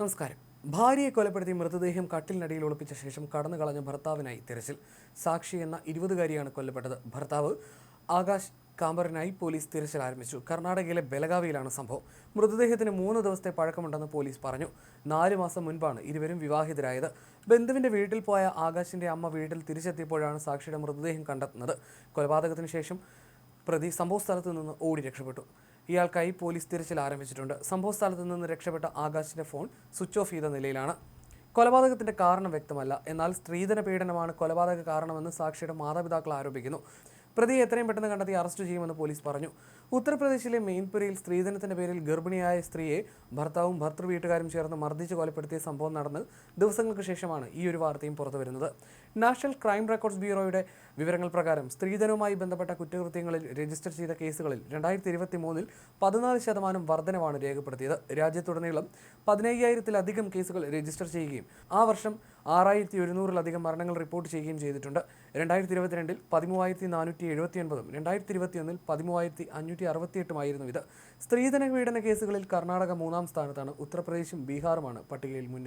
നമസ്കാരം. ഭാര്യയെ കൊലപ്പെടുത്തി മൃതദേഹം കട്ടിലിനടിയിൽ ഒളിപ്പിച്ച ശേഷം കടന്നു കളഞ്ഞ ഭർത്താവിനായി തിരച്ചിൽ. സാക്ഷി എന്ന ഇരുപതുകാരിയാണ് കൊല്ലപ്പെട്ടത്. ഭർത്താവ് ആകാശ് കാമ്പറിനായി പോലീസ് തിരച്ചിൽ ആരംഭിച്ചു. കർണാടകയിലെ ബലഗാവിയിലാണ് സംഭവം. മൃതദേഹത്തിന് മൂന്ന് ദിവസത്തെ പഴക്കമുണ്ടെന്ന് പോലീസ് പറഞ്ഞു. നാല് മാസം മുൻപാണ് ഇരുവരും വിവാഹിതരായത്. ബന്ധുവിന്റെ വീട്ടിൽ പോയ ആകാശിന്റെ അമ്മ വീട്ടിൽ തിരിച്ചെത്തിയപ്പോഴാണ് സാക്ഷിയുടെ മൃതദേഹം കണ്ടെത്തുന്നത്. കൊലപാതകത്തിന് ശേഷം പ്രതി സംഭവ സ്ഥലത്തു നിന്ന് ഓടി രക്ഷപ്പെട്ടു. ഇയാൾക്കായി പോലീസ് തിരച്ചിൽ ആരംഭിച്ചിട്ടുണ്ട്. സംഭവ സ്ഥലത്ത് നിന്ന് രക്ഷപ്പെട്ട ആകാശിന്റെ ഫോൺ സ്വിച്ച് ഓഫ് ചെയ്ത നിലയിലാണ്. കൊലപാതകത്തിന്റെ കാരണം വ്യക്തമല്ല. എന്നാൽ സ്ത്രീധന പീഡനമാണ് കൊലപാതക കാരണമെന്ന് സാക്ഷിയുടെ മാതാപിതാക്കൾ ആരോപിക്കുന്നു. പ്രതിയെ എത്രയും പെട്ടെന്ന് കണ്ടെത്തി അറസ്റ്റ് ചെയ്യുമെന്ന് പോലീസ് പറഞ്ഞു. ഉത്തർപ്രദേശിലെ മെയിൻപുരിയിൽ സ്ത്രീധനത്തിന്റെ പേരിൽ ഗർഭിണിയായ സ്ത്രീയെ ഭർത്താവും ഭർത്തൃ വീട്ടുകാരും ചേർന്ന് മർദ്ദിച്ച് കൊലപ്പെടുത്തിയ സംഭവം നടന്ന് ദിവസങ്ങൾക്ക് ശേഷമാണ് ഈ ഒരു വാർത്തയും പുറത്തുവരുന്നത് നാഷണൽ ക്രൈം റെക്കോർഡ്സ് ബ്യൂറോയുടെ വിവരങ്ങൾ പ്രകാരം സ്ത്രീധനവുമായി ബന്ധപ്പെട്ട കുറ്റകൃത്യങ്ങളിൽ രജിസ്റ്റർ ചെയ്ത കേസുകളിൽ രണ്ടായിരത്തി ഇരുപത്തി മൂന്നിൽ പതിനാല് ശതമാനം വർധനവാണ് രേഖപ്പെടുത്തിയത്. രാജ്യത്തുടനീളം പതിനയ്യായിരത്തിലധികം കേസുകൾ രജിസ്റ്റർ ചെയ്യുകയും ആ വർഷം ആറായിരത്തി ഒരുന്നൂറിലധികം മരണങ്ങൾ റിപ്പോർട്ട് ചെയ്യുകയും ചെയ്തിട്ടുണ്ട്. രണ്ടായിരത്തി ഇരുപത്തിരണ്ടിൽ പതിമൂവായിരത്തി നാനൂറ്റി എഴുപത്തി ഒൻപതും രണ്ടായിരത്തി ഇരുപത്തിയൊന്നിൽ പതിമൂവായിരത്തി അഞ്ഞൂറ്റി അറുപത്തിയെട്ടുമായിരുന്നു ഇത് സ്ത്രീധന പീഡന കേസുകളിൽ കർണാടക മൂന്നാം സ്ഥാനത്താണ്. ഉത്തർപ്രദേശും ബീഹാറുമാണ് പട്ടികയിൽ മുന്നിൽ.